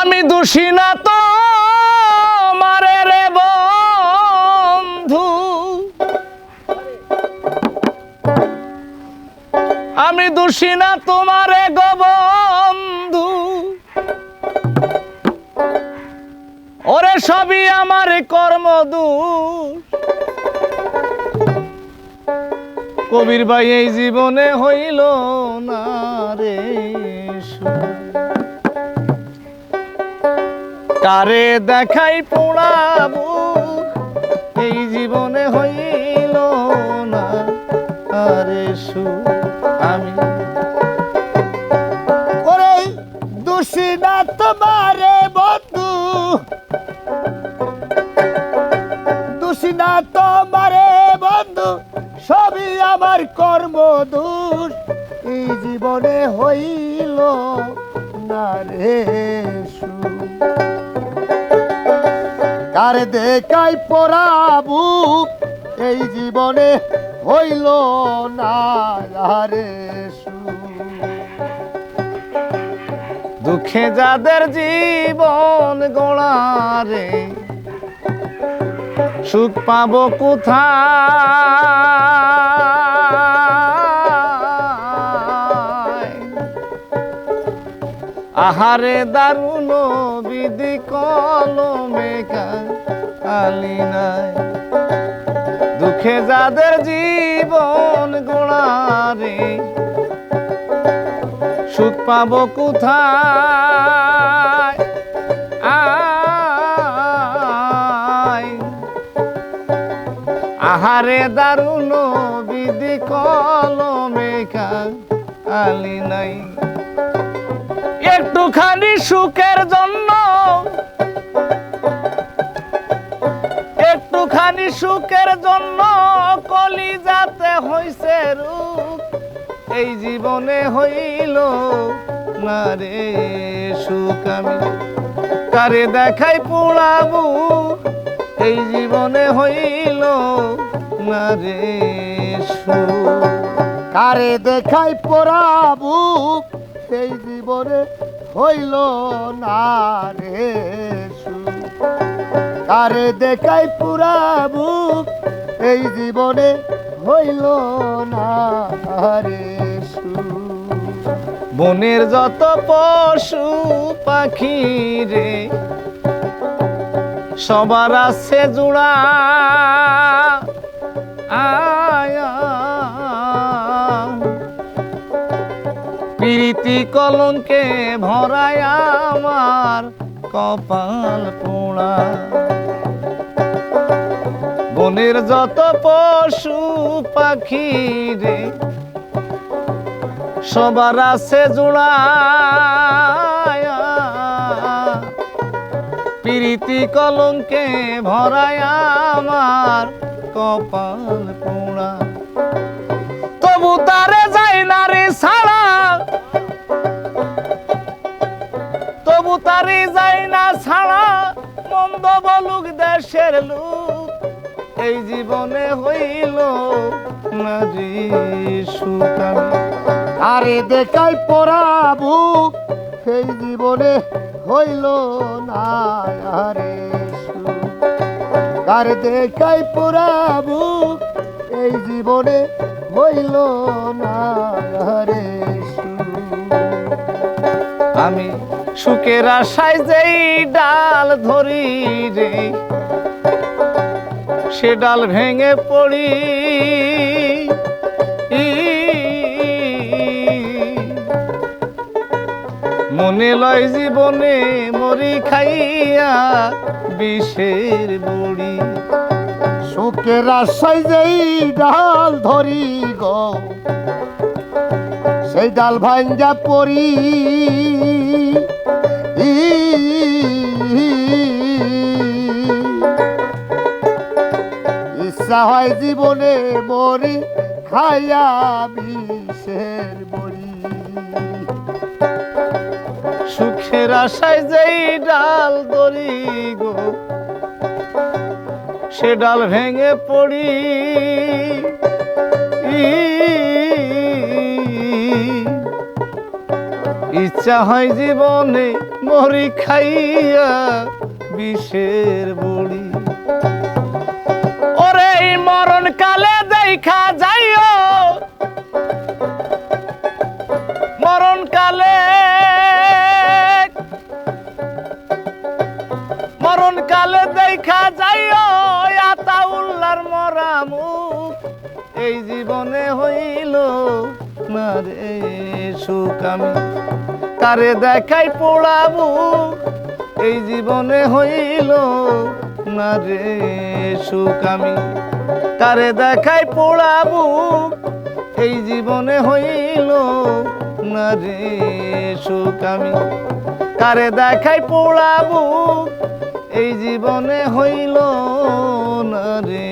আমি দোষী না তো মারে রে বন্ধু। আমি দোষী না তোমারে গো বন্ধু। ওরে সবই আমার কর্ম কবির ভাই এই জীবনে হইল না রে। কারে দেখাই পোড়াবো, এই জীবনে হইল না আরে সু আমি ওরে দোষী না তোমারে বন্ধু দোষী না তোমারে বন্ধু, সবই আমার কর্ম দোষ, এই জীবনে হইল না রে সুখ। কার দেখাই পড়াবু এই জীবনে হইল না। দুঃখে যাদের জীবন গোড়ারে সুখ পাবো কোথায় আহারে দারুণ বিধি কলমে কালি নাই। দুঃখে যাদের জীবন গোড়ারে, সুখ পাব কোথায়? আহারে দারুণ বিধি কলমে আলি নাই। একটুখানি সুখের জন্য। একটুখানি সুখের জন্য কলি যাতে হইছে রূপ। এই জীবনে হইল না রে সুখ আমি। কারে দেখাই পোড়াবু? এই জীবনে হইল না রে সুখ। কারে দেখাই পড়াবু? সেই জীবনে হইল না রে। কারে দেখাই পুরাবু এই জীবনে হইল না রে। বনের যত পশু পাখি রে, সবার আছে জুড়া আয়া প্রীতি কলঙ্কে ভরায় আমার কপাল পোড়া। বনের যত পশু পাখি রে, সবার আছে জোড়ায়া। প্রীতি কলঙ্কে ভরায় আমার কপাল পোড়া। তারে যায় না ছাড়া, মন্দ বলুক দেশের লোক। এই জীবনে হইল আরে দেখাই পড়াবু, সেই জীবনে হইল না রে সুখ। কার দেখাই পড়াবু, এই জীবনে হইল না রে আমি সুখের আশায় যেই ডাল ধরি রে, সে ডাল ভেঙে পড়ি। মনে লয় জীবনে মরি খাইয়া বিষের বড়ি। সুখের আশায় যেই ডাল ধরি গো, সেই ডাল ভাঙ্গা পড়ি। ইচ্ছা হয় জীবনে মরি, খাইয়া বিষের বড়ি সুখের আশায় যেই ডাল ধরি গো, সে ডাল ভেঙে পড়ি। ইচ্ছা হয় জীবনে মরি খাইয়া বিষের বড়ি। ওরে মরণ কালে দেখা যাইও। মরণ কালে মরণ কালে দেখা যাইও। আতা উল্লার মরা মুখ এই জীবনে হইল না রে সুখ আমি। কারে দেখাই পোড়াবো, এই জীবনে হইল না রে সুখ আমি। কারে দেখাই পোড়াবো, এই জীবনে হইল না রে সুখ আমি। কারে দেখাই পোড়াবো, এই জীবনে হইল না রে